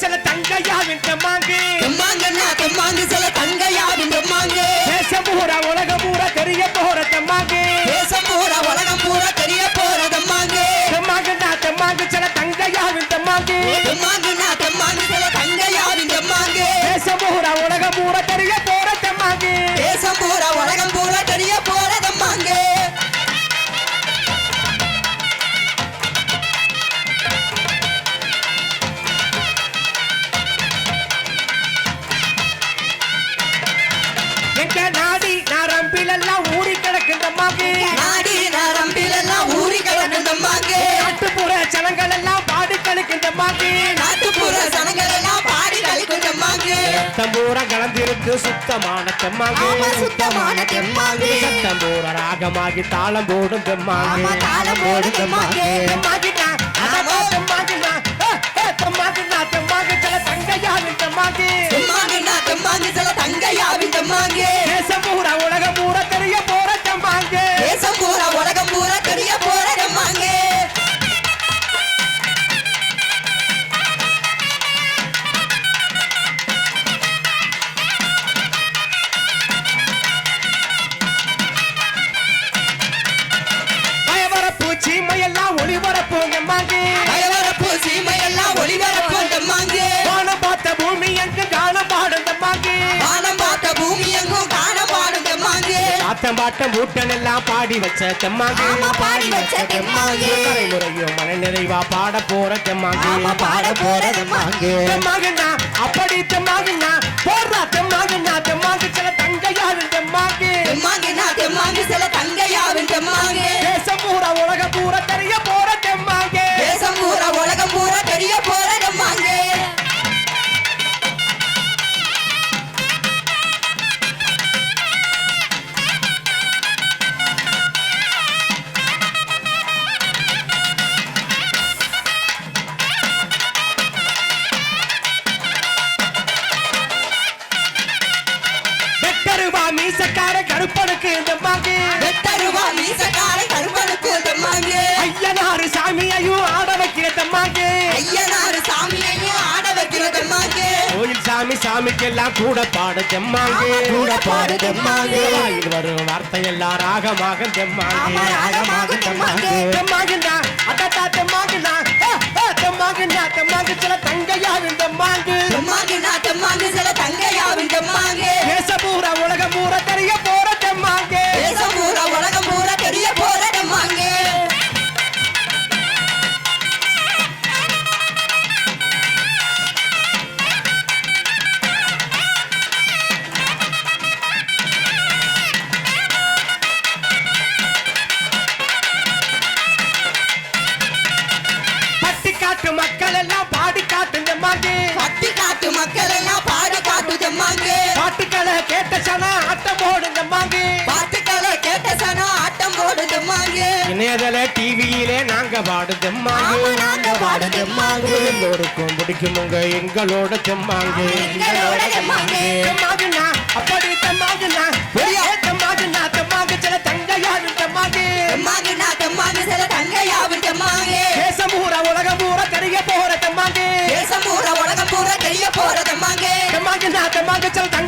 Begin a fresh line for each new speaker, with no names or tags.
சில தங்கையாவின் தெம்மாங்கு.
தெம்மாங்கன்னா தெம்மாங்கு சில தங்கையாவின் தெம்மாங்கு.
தேசம் பூரா உலகம் பூரா தெரிய போற தெம்மாங்கு.
தேசம் பூரா உலகம் பூரா தெரிய போற தெம்மாங்கு.
தெம்மாங்குன்னா தெம்மாங்கு சில தங்கையாவின் தெம்மாங்கு.
தெம்மாங்கு
பூரா கலந்திருக்கு சுத்தமான தெம்மாங்கு.
சுத்தமான தெம்மாங்கு.
சத்தம் பூரா ராகமாகி தாளம் போடும் தெம்மாங்கு.
தாளம் போடும் தெம்மாங்கு.
ஏ, தெம்மாங்குன்னா, தெம்மாங்கு சில தங்கையாவின் தெம்மாங்கு.
தெம்மாங்கு சில தங்கையாவின்
ஆட்டம் பாட்டம் பூட்டன் எல்லாம் பாடி வச்ச தெம்மாங்கு.
பாடி வச்ச தெம்மாங்கு.
தலைமுறையும் மன நிறைவா பாட போற தெம்மாங்கு.
பாட போற தெம்மாங்கு.
தெம்மாங்குன்னா அப்படி தெம்மாங்குன்னா மீசக்கார கருப்பனுக்கு தெம்மாங்கு
வெட்டருவா மீசக்கார கருப்பனுக்கு தெம்மாங்கு
ஐயனாரு சாமியையும் ஆட வைக்கிற தெம்மாங்கு
ஐயனாரு சாமியையும் ஆட வைக்கிற தெம்மாங்கு
கோயில் சாமி சாமிக்கெல்லாம் கூட பாடு தெம்மாங்கு
கூட பாடு தெம்மாங்கு.
வாயில் வரும் வார்த்தை எல்லாம் ராகமாக தெம்மாங்கு
ராகமாக தெம்மாங்கு.
தெம்மாங்குண்டா அடடா தெம்மாங்குண்டா ஆ, ஆ, தெம்மாங்குண்டா தெம்மாங்கு சில தங்கையாவின் தெம்மாங்கு
தெம்மாங்குன்னா தெம்மாங்கு சில தங்கையாவின் தெம்மாங்கு
காட்டு மக்கள் எல்லாம் பாடி காட்டு தெம்மாங்கு
பட்டி காட்டு மக்கள் எல்லாம் பாடி காட்டு தெம்மாங்கு
பாட்டுக்களை கேட்ட சனா ஆட்டம் போடு தெம்மாங்கு
பாட்டுக்களை கேட்ட சனம் ஆட்டம் போடு தெம்மாங்கு
இணையதள டிவியிலே நாங்க பாடு தெம்மாங்கு
நாங்க பாடு தெம்மாங்கு.
எல்லோருக்கும் பிடிக்குமுங்க எங்களோட தெம்மாங்கு
எங்களோட தெம்மாங்கு.
அப்படி தெம்மாங்குன்னா ஒரே போற தெம்மாங்கு தெம்மாங்குன்னா தெம்மாங்கு சில தங்கையாரு